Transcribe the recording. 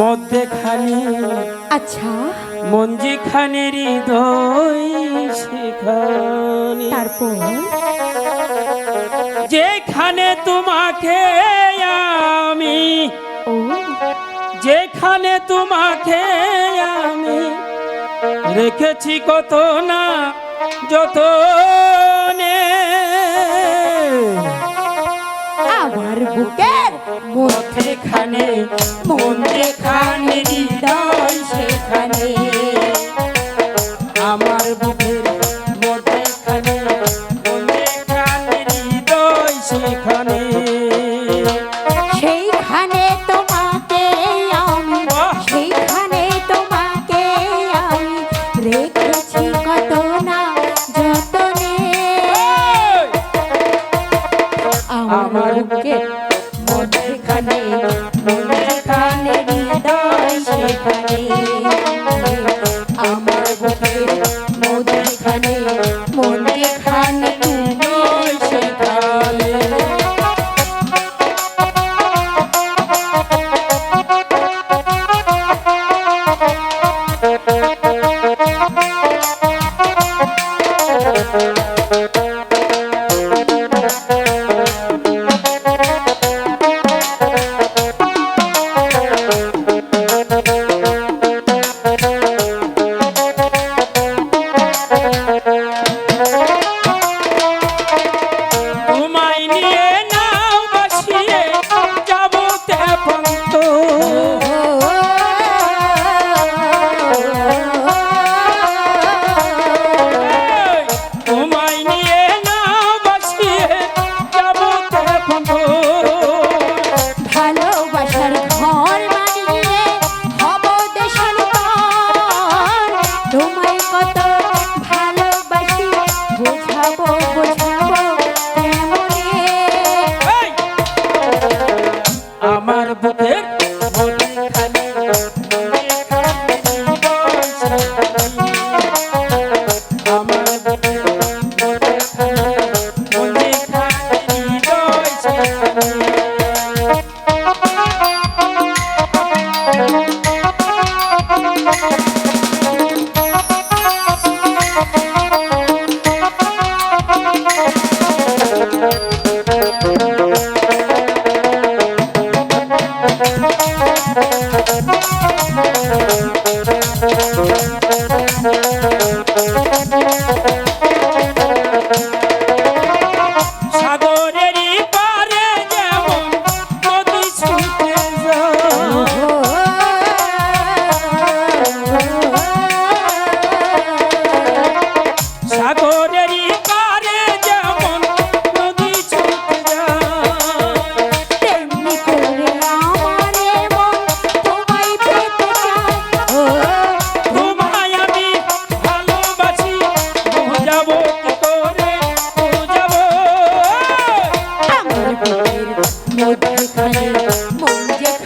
মধ্যেখানে। আচ্ছা। মঞ্জি খানের হৃদয় সেখানে। তারপর? যেখানে তোমাকে আমি। যেখানে তোমাকে আমি। রেখেছি কত না যত আমার বুকের মধ্যেখানে মন যেখানে হৃদয় সেখানে। আমার বুকের মধ্যেখানে মধ্যেখানে হৃদয় সেখানে আমার বুকের মধ্যেখানে মধ্যেখানে তুমি সেখানে তোমায় আমার